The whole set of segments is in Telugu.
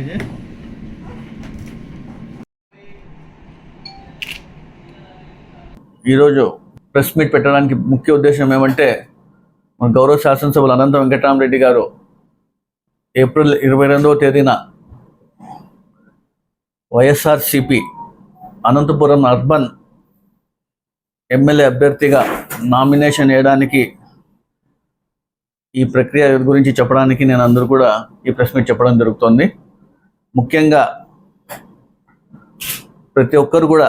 ఇది ఈరోజు ప్రెస్ మీట్ పెట్టడానికి ముఖ్య ఉద్దేశం ఏమంటే మన గౌరవ శాసనసభలు అనంత వెంకటరామరెడ్డి గారు ఏప్రిల్ ఇరవై రెండవ తేదీన వైఎస్ఆర్సిపి అనంతపురం అర్బన్ ఎమ్మెల్యే అభ్యర్థిగా నామినేషన్ వేయడానికి ఈ ప్రక్రియ గురించి చెప్పడానికి నేను అందరూ కూడా ఈ ప్రెస్ మీట్ చెప్పడం జరుగుతుంది. ముఖ్యంగా ప్రతి ఒక్కరు కూడా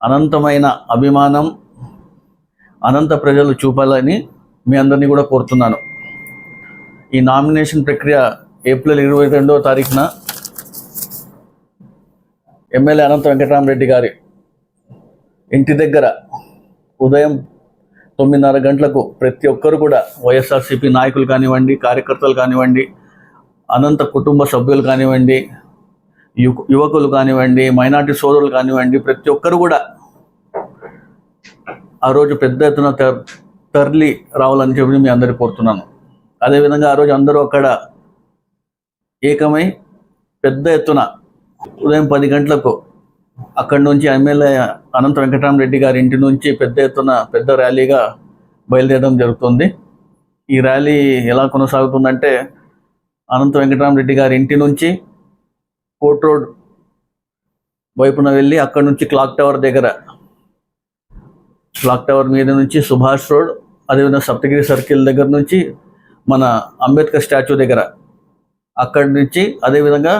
అనంతమైన అభిమానం అనంత ప్రజలు చూపాలని మీ అందరినీ కూడా కోరుతున్నాను. ఈ నామినేషన్ ప్రక్రియ ఏప్రిల్ ఇరవై రెండవ తారీఖున ఎమ్మెల్యే అనంత వెంకటరామరెడ్డి గారి ఇంటి దగ్గర ఉదయం తొమ్మిదిన్నర గంటలకు ప్రతి ఒక్కరు కూడా వైఎస్ఆర్సీపీ నాయకులు కానివ్వండి కార్యకర్తలు కానివ్వండి అనంత కుటుంబ సభ్యులు కానివ్వండి యువకులు కానివ్వండి మైనార్టీ సోదరులు కానివ్వండి ప్రతి ఒక్కరు కూడా ఆ రోజు పెద్ద ఎత్తున తర్- తరలి రావాలని చెప్పి మీ అందరికీ కోరుతున్నాను. అదేవిధంగా ఆ రోజు అందరూ అక్కడ ఏకమై పెద్ద ఎత్తున ఉదయం పది గంటలకు అక్కడి నుంచి ఎమ్మెల్యే అనంత వెంకటరామరెడ్డి గారి ఇంటి నుంచి పెద్ద ఎత్తున పెద్ద ర్యాలీగా బయలుదేరడం జరుగుతుంది. ఈ ర్యాలీ ఎలా కొనసాగుతుందంటే అనంత వెంకటరామరెడ్డి గారి ఇంటి నుంచి కోర్ట్ రోడ్ వైపున వెళ్ళి అక్కడ నుంచి క్లాక్ టవర్ దగ్గర క్లాక్ టవర్ మీద నుంచి సుభాష్ రోడ్ అదేవిధంగా సప్తగిరి సర్కిల్ దగ్గర నుంచి మన అంబేద్కర్ స్టాచ్యూ దగ్గర అక్కడి నుంచి అదేవిధంగా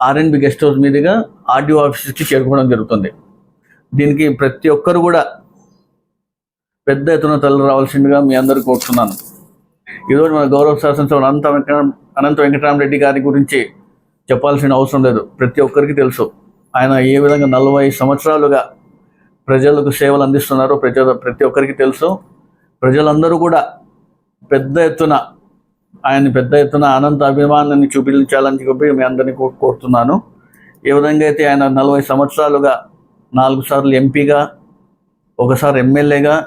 ఆర్ఎన్బి గెస్ట్ హౌస్ మీదుగా ఆర్డీఓ ఆఫీస్కి చేరుకోవడం జరుగుతుంది. దీనికి ప్రతి ఒక్కరు కూడా పెద్ద ఎత్తున తల్లి రావాల్సిందిగా మీ అందరూ కోరుతున్నాను ఈరోజు మన గౌరవ శాసనసభ అనంత వెంకట అనంత వెంకటరామరెడ్డి గారి గురించి చెప్పాల్సిన అవసరం లేదు. ప్రతి ఒక్కరికి తెలుసు. ఆయన ఏ విధంగా నలభై సంవత్సరాలుగా ప్రజలకు సేవలు అందిస్తున్నారో ప్రజల ప్రతి ఒక్కరికి తెలుసు. ప్రజలందరూ కూడా పెద్ద ఎత్తున ఆయన పెద్ద ఎత్తున అనంత అభిమానాన్ని చూపించాలని చెప్పి మీ అందరినీ కో- కోరుతున్నాను. ఏ విధంగా అయితే ఆయన నలభై సంవత్సరాలుగా నాలుగు సార్లు ఎంపీగా ఒకసారి ఎమ్మెల్యేగా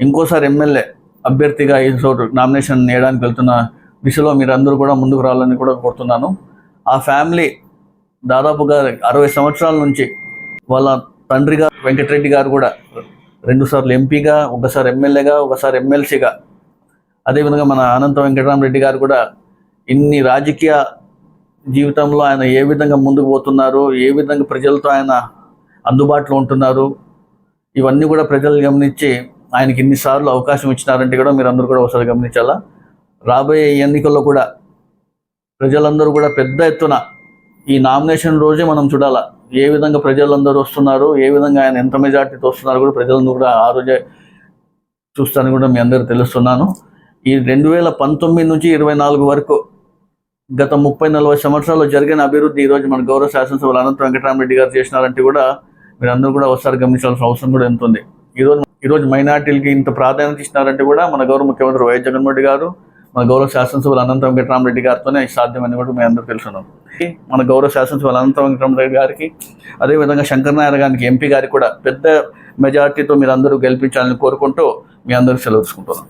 ఇంకోసారి ఎమ్మెల్యే అభ్యర్థిగా ఈ చోటు నామినేషన్ వేయడానికి వెళ్తున్న దిశలో మీరందరూ కూడా ముందుకు రావాలని కూడా కోరుతున్నాను. ఆ ఫ్యామిలీ దాదాపుగా అరవై సంవత్సరాల నుంచి వాళ్ళ తండ్రి గారు వెంకటరెడ్డి గారు కూడా రెండుసార్లు ఎంపీగా ఒకసారి ఎమ్మెల్యేగా ఒకసారి ఎమ్మెల్సీగా. అదేవిధంగా మన అనంత వెంకటరామరెడ్డి గారు కూడా ఇన్ని రాజకీయ జీవితంలో ఆయన ఏ విధంగా ముందుకు పోతున్నారు ఏ విధంగా ప్రజలతో ఆయన అందుబాటులో ఉంటున్నారు ఇవన్నీ కూడా ప్రజలు గమనించి ఆయనకి ఎన్నిసార్లు అవకాశం ఇచ్చినారంటే కూడా మీరు అందరూ కూడా ఒకసారి గమనించాలా? రాబోయే ఎన్నికల్లో కూడా ప్రజలందరూ కూడా పెద్ద ఎత్తున ఈ నామినేషన్ రోజే మనం చూడాలా. ఏ విధంగా ప్రజలందరూ వస్తున్నారు ఏ విధంగా ఆయన ఎంత మెజార్టీతో వస్తున్నారు కూడా ప్రజలందరూ కూడా ఆ రోజే చూస్తాను కూడా మీ అందరూ తెలుస్తున్నాను. ఈ రెండు వేల పంతొమ్మిది నుంచి ఇరవై నాలుగు వరకు గత ముప్పై నలభై సంవత్సరాల్లో జరిగిన అభివృద్ధి ఈరోజు మన గౌరవ శాసనసభలు అనంత వెంకటరామరెడ్డి గారు చేసినారంటే కూడా మీరు అందరూ కూడా ఒకసారి గమనించాల్సిన అవసరం కూడా ఎంతుంది. ఈరోజు ఈరోజు మైనార్టీలకి ఇంత ప్రాధాన్యత ఇచ్చినారంటే కూడా మన గౌరవ ముఖ్యమంత్రి వైఎస్ జగన్మోహన్ రెడ్డి గారు మన గౌరవ శాసనసభ్యులు అనంత వెంకటరామరెడ్డి గారితోనే సాధ్యమని కూడా మేము అందరూ తెలుసున్నాం. మన గౌరవ శాసనసభ్యులు అనంత వెంకటరామరెడ్డి గారికి అదేవిధంగా శంకర్ నాయర్ గారికి ఎంపీ గారికి కూడా పెద్ద మెజార్టీతో మీరు అందరూ గెలిపించాలని కోరుకుంటూ మీ అందరూ సెలవు తీసుకుంటున్నాం.